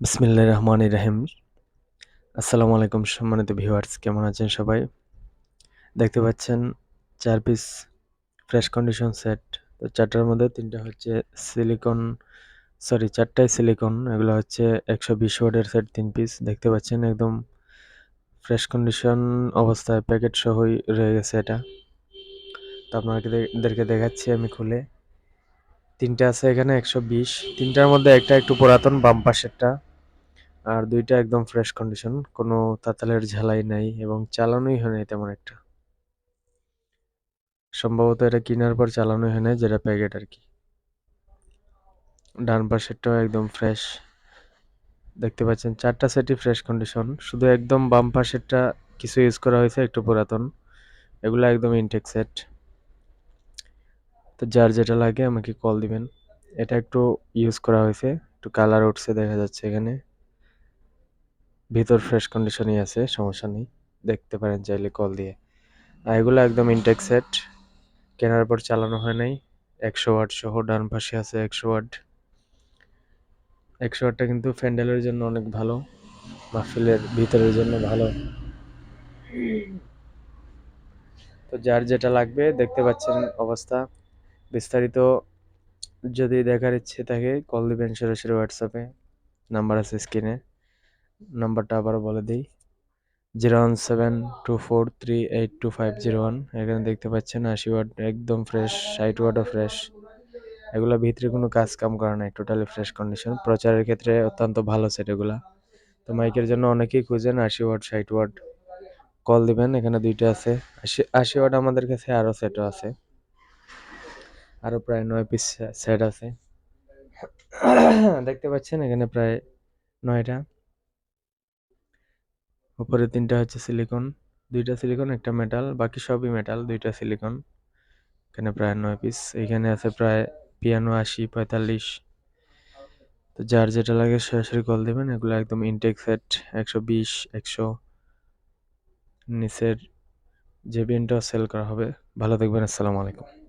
বিসমিল্লাহ রহমান রাহিম। আসসালামু আলাইকুম সম্মানিত ভিউয়ার্স, কেমন আছেন সবাই? দেখতে পাচ্ছেন চার পিস ফ্রেশ কন্ডিশন সেট। তো চারটার মধ্যে তিনটা হচ্ছে সিলিকন, সরি, চারটাই সিলিকন, এগুলো হচ্ছে একশো বিশ ওয়াটের সেট তিন পিস। দেখতে পাচ্ছেন একদম ফ্রেশ কন্ডিশন অবস্থায় প্যাকেট সহই রয়ে গেছে এটা। তো আপনাদেরকে দেখাচ্ছি আমি খুলে। তিনটা আছে এখানে একশো বিশ। তিনটার মধ্যে একটা একটু পুরাতন বাম পাশেরটা আর দুইটা একদম ফ্রেশ কন্ডিশন কোনো তাতালের ঝালাই নাই এবং চালানোই হয় নাই তেমন একটা। সম্ভবত এটা কেনার পর চালানোই হয় নাই যেটা প্যাকেট আর কি। ডান পাশেরটাও একদম ফ্রেশ দেখতে পাচ্ছেন চারটা সেটই ফ্রেশ কন্ডিশন শুধু একদম বাম পাশেরটা কিছু ইউজ করা হয়েছে একটু পুরাতন। এগুলো একদম ইনটেক সেট তো যার যেটা লাগে আমাকে কল দিবেন। এটা একটু ইউজ করা হয়েছে, একটু কালার উঠছে দেখা যাচ্ছে এখানে। ভিতর ফ্রেশ কন্ডিশনই আছে, সমস্যা নেই। দেখতে পারেন চাইলে কল দিয়ে। আর এগুলো একদম ইনটেক সেট কেনার পর চালানো হয় নাই। একশো ওয়াট সহ ডান পাশে আছে একশো ওয়াট একশো ওয়াটটা কিন্তু ফ্যান্ডেলের জন্য অনেক ভালো মাহফিলের ভিতরের জন্য ভালো। তো যার যেটা লাগবে, দেখতে পাচ্ছেন অবস্থা। বিস্তারিত যদি দেখার ইচ্ছে থাকে কল দিবেন সরাসরি হোয়াটসঅ্যাপে নাম্বার আছে স্ক্রিনে নাম্বারটা আবারও বলে দিই। Zero one seven two four three eight two five zero one. এখানে দেখতে পাচ্ছেন আশি ওয়াট একদম ফ্রেশ ষাট ওয়াটও ফ্রেশ এগুলো ভিতরে কোনো কাজ কাম করে নাই টোটালি ফ্রেশ কন্ডিশন প্রচারের ক্ষেত্রে অত্যন্ত ভালো সেট এগুলা। তো মাইকের জন্য অনেকেই খুঁজেন আশি ওয়াট ষাট ওয়াট কল দিবেন, এখানে দুইটা আছে। আশি আশি ওয়াট আমাদের কাছে আরও সেটও আছে। আরও প্রায় নয় পিস সেট আছে। দেখতে পাচ্ছেন এখানে প্রায় নয়টা। উপরে তিনটা হচ্ছে সিলিকন দুইটা সিলিকন একটা মেটাল বাকি সবই মেটাল দুইটা সিলিকন এখানে প্রায় নয় পিস এখানে আছে প্রায় পিয়ানো আশি, পঁয়তাল্লিশ। তো যার যেটা লাগে সরাসরি কল দেবেন, এগুলো একদম ইনটেক সেট একশো বিশ, একশো। নিচের যে বিনটাও সেল করা হবে। ভালো থাকবেন, আসসালামু আলাইকুম।